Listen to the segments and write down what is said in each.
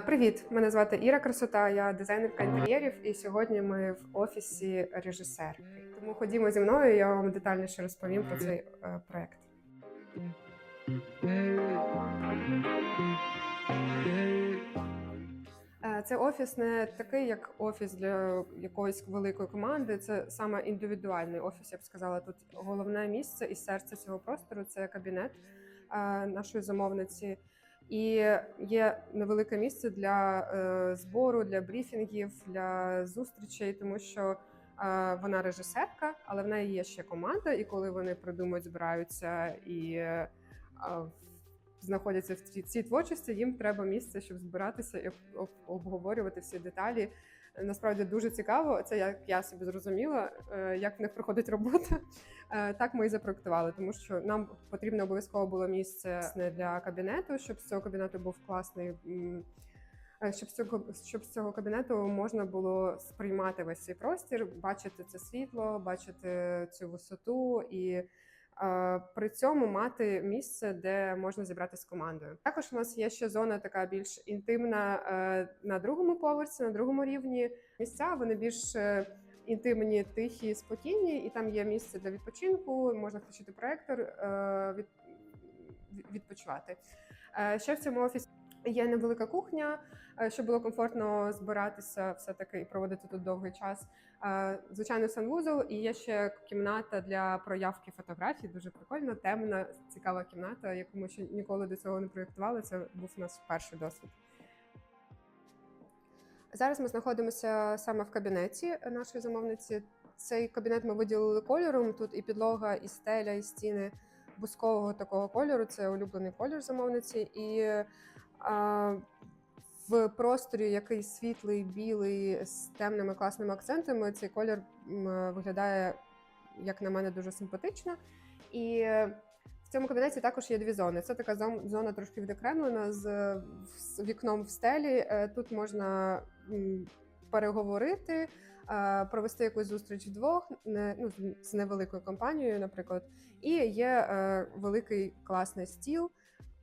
Привіт, мене звати Іра Красота, я дизайнерка інтер'єрів, і сьогодні ми в офісі режисерки. Тому ходімо зі мною, я вам детальніше розповім про цей е, проект. Е, Це офіс не такий, як офіс для якоїсь великої команди. Це саме індивідуальний офіс. Я б сказала. Тут головне місце і серце цього простору це кабінет е, нашої замовниці. І є невелике місце для е, збору, для брифінгів, для зустрічей, тому що е, вона режисерка, але в неї є ще команда. І коли вони придумують, збираються і е, знаходяться в цій, творчості, їм треба місце, щоб збиратися і об- об- обговорювати всі деталі. Насправді дуже цікаво. Це як я собі зрозуміла, е, як в них проходить робота. Е, Так ми і запроектували, тому що нам потрібно обов'язково було місце для кабінету, щоб з цього кабінету був класний. е, Щоб з цього щоб з цього кабінету можна було сприймати весь цей простір, бачити це світло, бачити цю висоту і при цьому мати місце, де можна зібратися з командою. Також у нас є ще зона така більш інтимна е, на другому поверсі, на другому рівні. Місця вони більш е, інтимні, тихі, спокійні, і там є місце для відпочинку. Можна включити проектор, е, від, від- відпочивати. Е, Ще в цьому офісі є невелика кухня, е, щоб було комфортно збиратися, все таки і проводити тут довгий час. Е, Звичайно, санвузол, і є ще кімната для проявки фотографій. Дуже прикольна, темна, цікава кімната, яку ми ще ніколи до цього не проєктували. Це був у нас перший досвід. Зараз ми знаходимося саме в кабінеті нашої замовниці. Цей кабінет ми виділили кольором. Тут і підлога, і стеля, і стіни бускового такого кольору. Це улюблений колір замовниці. І в просторі, який світлий, білий, з темними класними акцентами, цей колір виглядає, як на мене, дуже симпатично. І в цьому кабінеті також є дві зони. Це така зон- зона трошки відокремлена з, вікном в стелі. Е, Тут можна переговорити, е, провести якусь зустріч вдвох, ну, з- невеликою компанією, наприклад. І є е, великий класний стіл,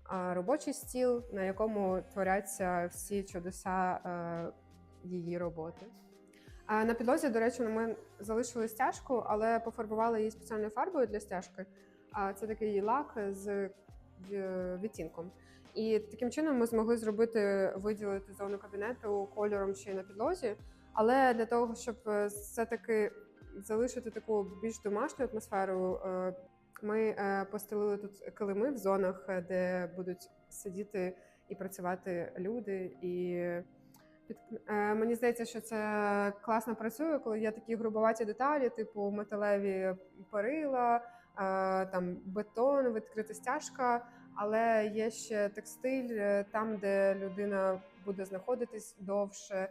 робочий стіл, на якому творяться всі чудеса е, її роботи. На підлозі, до речі, ми залишили стяжку, але пофарбували її спеціальною фарбою для стяжки. Це такий лак з відтінком. І таким чином ми змогли зробити виділити зону кабінету кольором й на підлозі. Але для того, щоб е, все-таки залишити таку більш домашню атмосферу, е, ми е, постелили тут килими в зонах, е, де будуть сидіти і працювати люди. І під... е, мені здається, що це класно працює, коли є такі грубоваті деталі, типу металеві перила, там бетон, відкрита стяжка. Але є ще текстиль там, де людина буде знаходитись довше,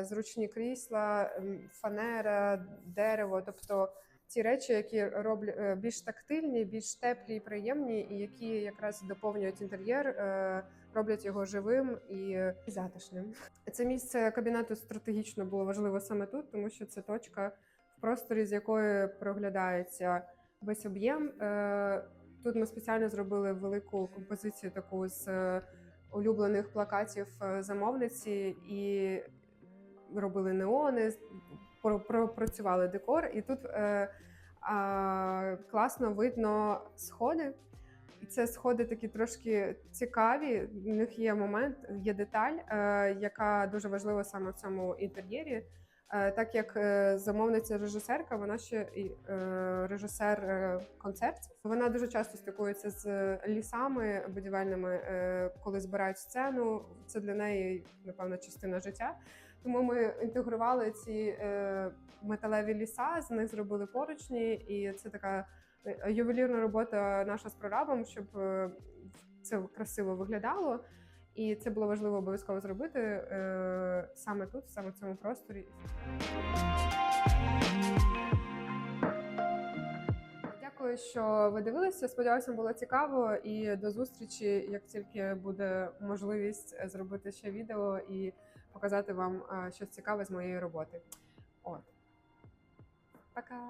зручні крісла, фанера, дерево. Тобто ті речі, які роблять е, більш тактильні, більш теплі і приємні, і які якраз доповнюють інтер'єр, е, роблять його живим і затишним. Це місце кабінету стратегічно було важливо саме тут, тому що це точка в просторі, з якої проглядається весь об'єм. Е, Тут ми спеціально зробили велику композицію таку з улюблених плакатів замовниці і робили неони, пропрацювали декор. І тут е, а, класно видно сходи. І це сходи такі трошки цікаві. В них є момент, є деталь, е, яка дуже важлива саме в цьому інтер'єрі. Е, Так як е, замовниця режисерка, вона ще і е, режисер е, концертів. Вона дуже часто стикується з лісами будівельними, е, коли збирають сцену. Це для неї, напевно, частина життя. Тому ми інтегрували ці е, металеві ліса, з них зробили поручні, і це така е, ювелірна робота наша з прорабом, щоб е, це красиво виглядало. І це було важливо обов'язково зробити е, саме тут, саме в цьому просторі. Дякую, що ви дивилися. Сподіваюся, було цікаво. І до зустрічі, як тільки буде можливість зробити ще відео і показати вам е, щось цікаве з моєї роботи. От. Пока!